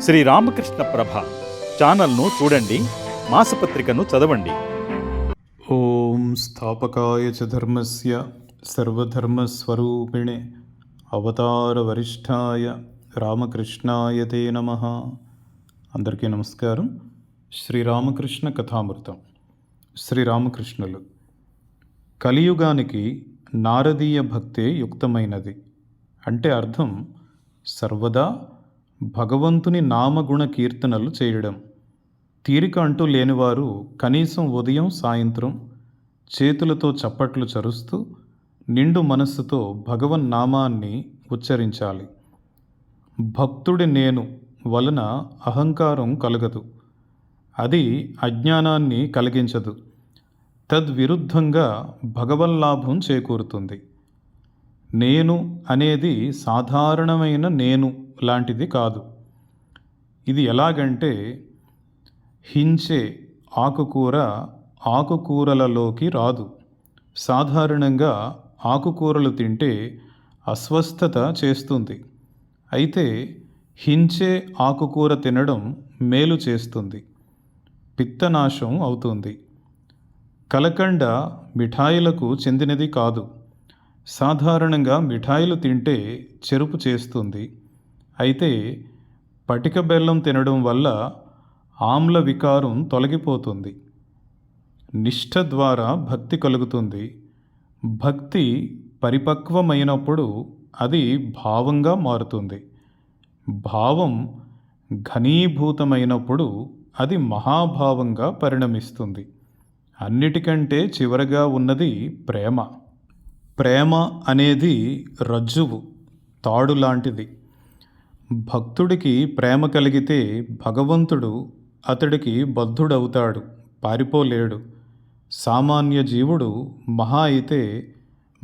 శ్రీ రామకృష్ణ ప్రభ ఛానల్ను చూడండి మాసపత్రికను చదవండి. ఓం స్థాపకాయ చ ధర్మస్య సర్వధర్మస్వరూపిణే అవతారవరిష్ఠాయ రామకృష్ణాయ తే నమ. అందరికీ నమస్కారం. శ్రీరామకృష్ణ కథామృతం. శ్రీరామకృష్ణులు కలియుగానికి నారదీయ భక్తే యుక్తమైనది. అంటే అర్థం సర్వదా భగవంతుని నామగుణ కీర్తనలు చేయడం. తీరిక అంటూ లేనివారు కనీసం ఉదయం సాయంత్రం చేతులతో చప్పట్లు చరుస్తూ నిండు మనస్సుతో భగవన్ నామాన్ని ఉచ్చరించాలి. భక్తుడి నేను వలన అహంకారం కలగదు. అది అజ్ఞానాన్ని కలిగించదు. తద్విరుద్ధంగా భగవల్లాభం చేకూరుతుంది. నేను అనేది సాధారణమైన నేను లాంటిది కాదు. ఇది ఎలాగంటే హించే ఆకుకూర ఆకుకూరలలోకి రాదు. సాధారణంగా ఆకుకూరలు తింటే అస్వస్థత చేస్తుంది. అయితే హించే ఆకుకూర తినడం మేలు చేస్తుంది. పిత్తనాశం అవుతుంది. కలకండ మిఠాయిలకు చెందినది కాదు. సాధారణంగా మిఠాయిలు తింటే చెరుపు చేస్తుంది. అయితే పటిక బెల్లం తినడం వల్ల ఆమ్ల వికారం తొలగిపోతుంది. నిష్ఠ ద్వారా భక్తి కలుగుతుంది. భక్తి పరిపక్వమైనప్పుడు అది భావంగా మారుతుంది. భావం ఘనీభూతమైనప్పుడు అది మహాభావంగా పరిణమిస్తుంది. అన్నిటికంటే చివరగా ఉన్నది ప్రేమ. ప్రేమ అనేది రజ్జువు తాడు లాంటిది. భక్తుడికి ప్రేమ కలిగితే భగవంతుడు అతడికి బద్ధుడవుతాడు పారిపోలేడు. సామాన్య జీవుడు మహా అయితే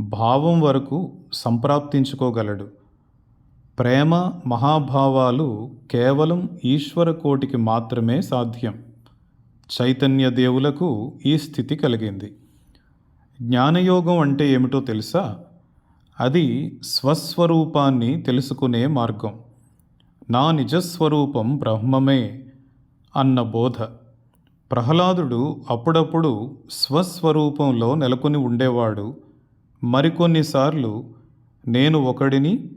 భావం వరకు సంప్రాప్తించుకోగలడు. ప్రేమ మహాభావాలు కేవలం ఈశ్వర కోటికి మాత్రమే సాధ్యం. చైతన్య దేవులకు ఈ స్థితి కలిగింది. జ్ఞానయోగం అంటే ఏమిటో తెలుసా? అది స్వస్వరూపాన్ని తెలుసుకునే మార్గం. నా నిజస్వరూపం బ్రహ్మమే అన్న బోధ. ప్రహ్లాదుడు అప్పుడప్పుడు స్వస్వరూపంలో నెలకొని ఉండేవాడు. మరికొన్నిసార్లు నేను ఒకడిని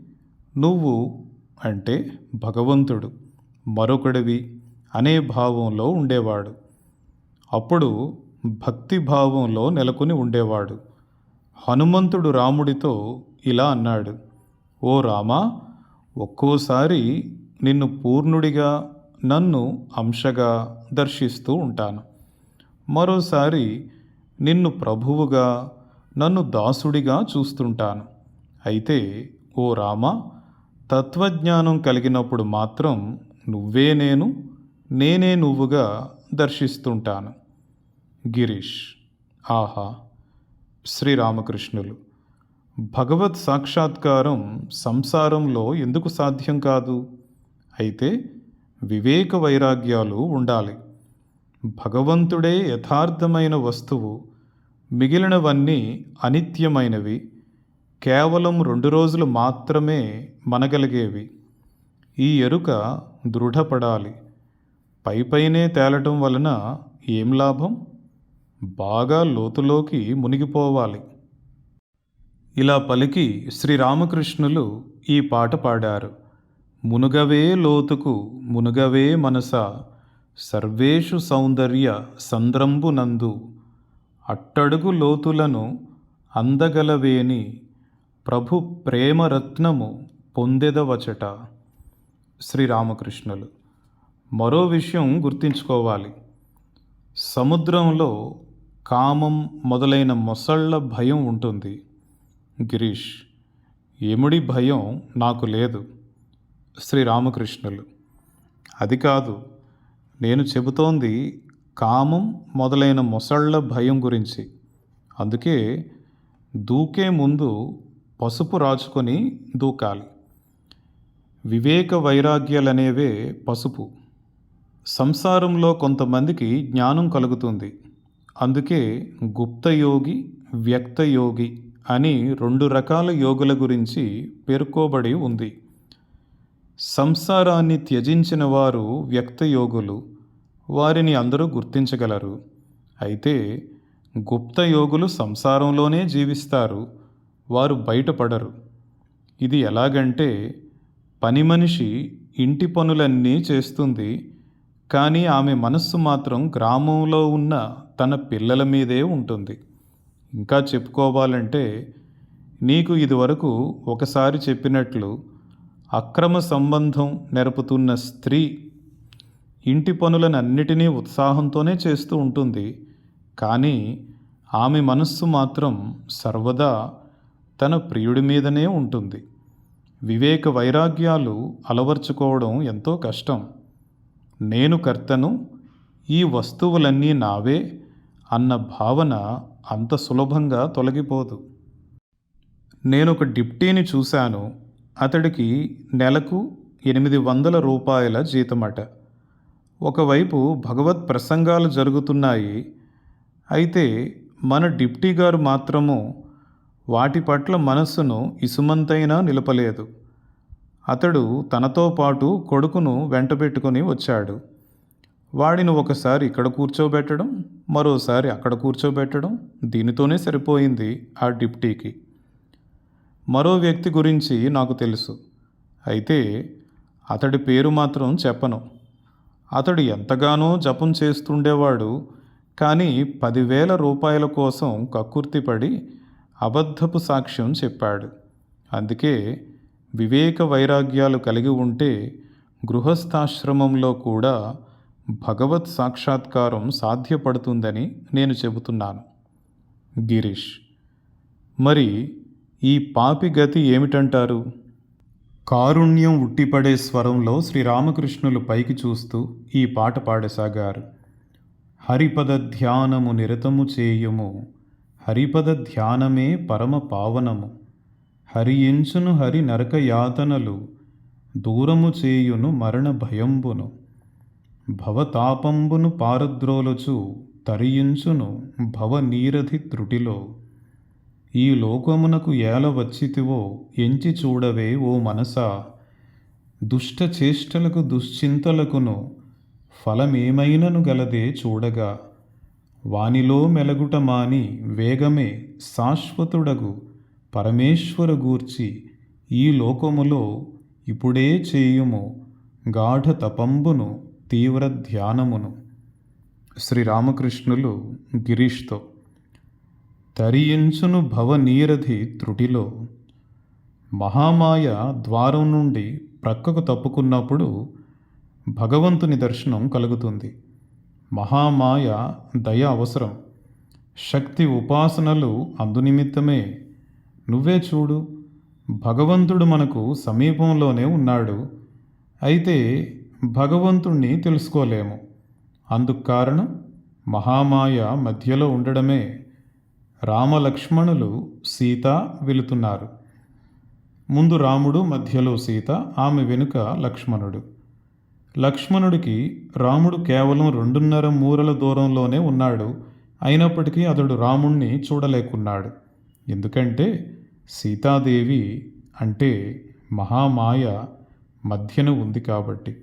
నువ్వు అంటే భగవంతుడు మరొకడివి అనే భావంలో ఉండేవాడు. అప్పుడు భక్తి భావంలో నెలకొని ఉండేవాడు. హనుమంతుడు రాముడితో ఇలా అన్నాడు ఓ రామా ఒక్కోసారి నిన్ను పూర్ణుడిగా నన్ను అంశగా దర్శిస్తూ ఉంటాను. మరోసారి నిన్ను ప్రభువుగా నన్ను దాసుడిగా చూస్తుంటాను. అయితే ఓ రామ తత్వజ్ఞానం కలిగినప్పుడు మాత్రం నువ్వే నేను నేనే నువ్వుగా దర్శిస్తుంటాను. గిరీష్ ఆహా శ్రీరామకృష్ణులు. భగవత్ సాక్షాత్కారం సంసారంలో ఎందుకు సాధ్యం కాదు? అయితే వివేక వైరాగ్యాలు ఉండాలి. భగవంతుడే యథార్థమైన వస్తువు మిగిలినవన్నీ అనిత్యమైనవి కేవలం రెండు రోజులు మాత్రమే మనగలిగేవి. ఈ ఎరుక దృఢపడాలి. పైపైనే తేలటం వలన ఏం లాభం? బాగా లోతులోకి మునిగిపోవాలి. ఇలా పలికి శ్రీరామకృష్ణులు ఈ పాట పాడారు. మునుగవే లోతుకు మునుగవే మనస సర్వేషు సౌందర్య సంద్రంబునందు అట్టడుగు లోతులను అందగలవేని ప్రభు ప్రేమరత్నము పొందెదవచట. శ్రీరామకృష్ణులు. మరో విషయం గుర్తుంచుకోవాలి. సముద్రంలో కామం మొదలైన మొసళ్ళ భయం ఉంటుంది. గిరీష్ ఎముడి భయం నాకు లేదు శ్రీరామకృష్ణులు. అది కాదు నేను చెబుతోంది కామం మొదలైన మొసళ్ళ భయం గురించి. అందుకే దూకే ముందు పసుపు రాచుకొని దూకాలి. వివేక వైరాగ్యాలనేవే పసుపు. సంసారంలో కొంతమందికి జ్ఞానం కలుగుతుంది. అందుకే గుప్తయోగి వ్యక్తయోగి అని రెండు రకాల యోగుల గురించి పేర్కోబడి ఉంది. సంసారాన్ని త్యజించిన వారు వ్యక్తయోగులు వారిని అందరూ గుర్తించగలరు. అయితే గుప్త యోగులు సంసారంలోనే జీవిస్తారు వారు బయటపడరు. ఇది ఎలాగంటే పని మనిషి ఇంటి పనులన్నీ చేస్తుంది కానీ ఆమె మనస్సు మాత్రం గ్రామంలో ఉన్న తన పిల్లల మీదే ఉంటుంది. ఇంకా చెప్పుకోవాలంటే నీకు ఇదివరకు ఒకసారి చెప్పినట్లు అక్రమ సంబంధం నెరపుతున్న స్త్రీ ఇంటి పనులనన్నిటినీ ఉత్సాహంతోనే చేస్తూ ఉంటుంది. కానీ ఆమె మనస్సు మాత్రం సర్వదా తన ప్రియుడి మీదనే ఉంటుంది. వివేక వైరాగ్యాలు అలవర్చుకోవడం ఎంతో కష్టం. నేను కర్తను ఈ వస్తువులన్నీ నావే అన్న భావన అంత సులభంగా తొలగిపోదు. నేను ఒక డిప్టీని చూశాను. అతడికి నెలకు ఎనిమిది వందల రూపాయల జీతమట. ఒకవైపు భగవత్ ప్రసంగాలు జరుగుతున్నాయి. అయితే మన డిప్టీ గారు మాత్రము వాటి పట్ల మనస్సును ఇసుమంతైనా నిలపలేదు. అతడు తనతో పాటు కొడుకును వెంటబెట్టుకుని వచ్చాడు. వాడిని ఒకసారి ఇక్కడ కూర్చోబెట్టడం మరోసారి అక్కడ కూర్చోబెట్టడం దీనితోనే సరిపోయింది ఆ డిప్టీకి. మరో వ్యక్తి గురించి నాకు తెలుసు. అయితే అతడి పేరు మాత్రం చెప్పను. అతడు ఎంతగానో జపం చేస్తుండేవాడు కానీ పదివేల రూపాయల కోసం కక్కుర్తిపడి అబద్ధపు సాక్ష్యం చెప్పాడు. అందుకే వివేక వైరాగ్యాలు కలిగి ఉంటే గృహస్థాశ్రమంలో కూడా భగవత్ సాక్షాత్కారం సాధ్యపడుతుందని నేను చెబుతున్నాను. గిరీష్ మరి ఈ పాపి గతి ఏమిటంటారు? కారుణ్యం ఉట్టిపడే స్వరంలో శ్రీరామకృష్ణులు పైకి చూస్తూ ఈ పాట పాడసాగారు. హరిపద ధ్యానము నిరతము చేయుము హరిపద ధ్యానమే పరమ పావనము. హరి హరి నరక యాతనలు దూరము చేయును మరణ భయంబును. భవతాపంబును పారద్రోలచు తరియించును భవ నీరధి త్రుటిలో. ఈ లోకమునకు ఏల వచ్చితివో ఎంచి చూడవే ఓ మనసా. దుష్ట చేష్టలకు దుశ్చింతలకును ఫలమేమైనను గలదే చూడగా. వానిలో మెలగుట మాని వేగమే శాశ్వతుడగు పరమేశ్వర గూర్చి ఈ లోకములో ఇప్పుడే చేయుము గాఢ తపంబును తీవ్ర ధ్యానమును శ్రీరామకృష్ణులు గిరీష్తో తరియించును భవనీరధి త్రుటిలో మహామాయ ద్వారం నుండి ప్రక్కకు తప్పుకున్నప్పుడు భగవంతుని దర్శనం కలుగుతుంది. మహామాయ దయ అవసరం. శక్తి ఉపాసనలు అందునిమిత్తమే నువ్వే చూడు భగవంతుడు మనకు సమీపంలోనే ఉన్నాడు. అయితే భగవంతుణ్ణి తెలుసుకోలేము. అందుకు కారణం మహామాయ మధ్యలో ఉండడమే. రామలక్ష్మణులు సీత వెళుతున్నారు. ముందు రాముడు మధ్యలో సీత ఆమె వెనుక లక్ష్మణుడు. లక్ష్మణుడికి రాముడు కేవలం రెండున్నర మూరల దూరంలోనే ఉన్నాడు. అయినప్పటికీ అతడు రాముణ్ణి చూడలేకున్నాడు. ఎందుకంటే సీతాదేవి అంటే మహామాయ మధ్యన ఉంది కాబట్టి.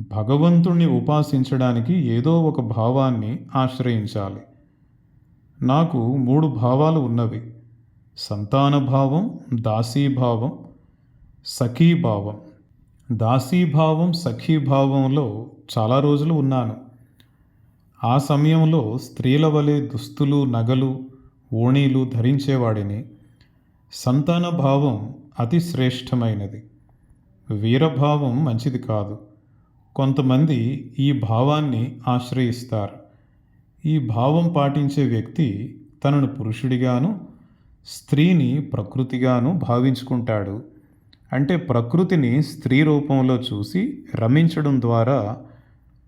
భగవంతుణ్ణి ఉపాసించడానికి ఏదో ఒక భావాన్ని ఆశ్రయించాలి. నాకు మూడు భావాలు ఉన్నవి. సంతానభావం దాసీభావం సఖీభావం దాసీభావం సఖీభావంలో చాలా రోజులు ఉన్నాను. ఆ సమయంలో స్త్రీల వలె దుస్తులు నగలు ఓణీలు ధరించేవాడిని. సంతాన భావం అతి శ్రేష్టమైనది. వీరభావం మంచిది కాదు. కొంతమంది ఈ భావాన్ని ఆశ్రయిస్తారు. ఈ భావం పాటించే వ్యక్తి తనను పురుషుడిగాను స్త్రీని ప్రకృతిగాను భావించుకుంటాడు. అంటే ప్రకృతిని స్త్రీ రూపంలో చూసి రమించడం ద్వారా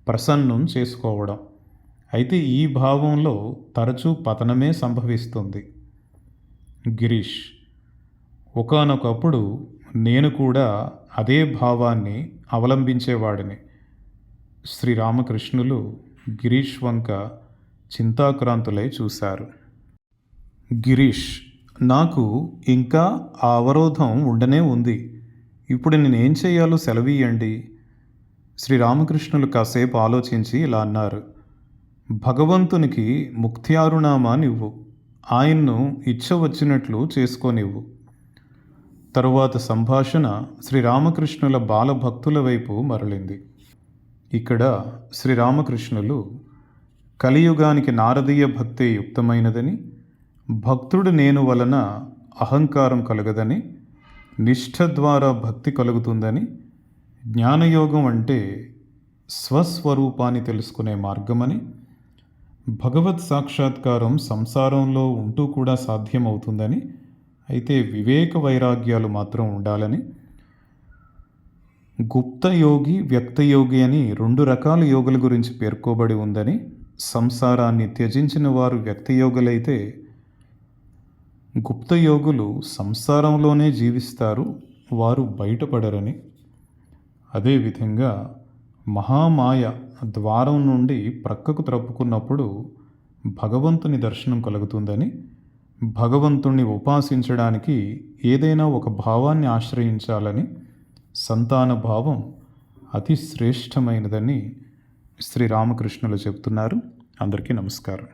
ప్రసన్నం చేసుకోవడం. అయితే ఈ భావంలో తరచూ పతనమే సంభవిస్తుంది. గిరీష్ ఒకానొకప్పుడు నేను కూడా అదే భావాన్ని అవలంబించేవాడిని. శ్రీరామకృష్ణులు గిరీష్ వంక చింతాక్రాంతులై చూశారు. గిరీష్ నాకు ఇంకా ఆ అవరోధం ఉండనే ఉంది. ఇప్పుడు నేనేం చేయాలో సెలవీయండి. శ్రీరామకృష్ణులు కాసేపు ఆలోచించి ఇలా అన్నారు. భగవంతునికి ముక్త్యారునామా నివ్వు ఆయన్ను ఇచ్చ వచ్చినట్లు చేసుకోనివ్వు. తరువాత సంభాషణ శ్రీరామకృష్ణుల బాలభక్తుల వైపు మరలింది. ఇక్కడ శ్రీరామకృష్ణులు కలియుగానికి నారదీయ భక్తే యుక్తమైనదని భక్తుడు నేను వలన అహంకారం కలగదని నిష్ఠ ద్వారా భక్తి కలుగుతుందని జ్ఞానయోగం అంటే స్వస్వరూపాన్ని తెలుసుకునే మార్గమని భగవత్ సాక్షాత్కారం సంసారంలో ఉంటూ కూడా సాధ్యమవుతుందని అయితే వివేక వైరాగ్యాలు మాత్రం ఉండాలని గుప్త యోగి వ్యక్తయోగి అని రెండు రకాల యోగుల గురించి పేర్కోబడి ఉందని సంసారాన్ని త్యజించిన వారు వ్యక్తయోగులైతే గుప్త యోగులు సంసారంలోనే జీవిస్తారు వారు బయటపడరని. అదేవిధంగా మహామాయ ద్వారం నుండి ప్రక్కకు త్రప్పుకున్నప్పుడు భగవంతుని దర్శనం కలుగుతుందని భగవంతుణ్ణి ఉపాసించడానికి ఏదైనా ఒక భావాన్ని ఆశ్రయించాలని సంతాన భావం అతి శ్రేష్టమైనదని శ్రీరామకృష్ణులు చెప్తున్నారు. అందరికీ నమస్కారం.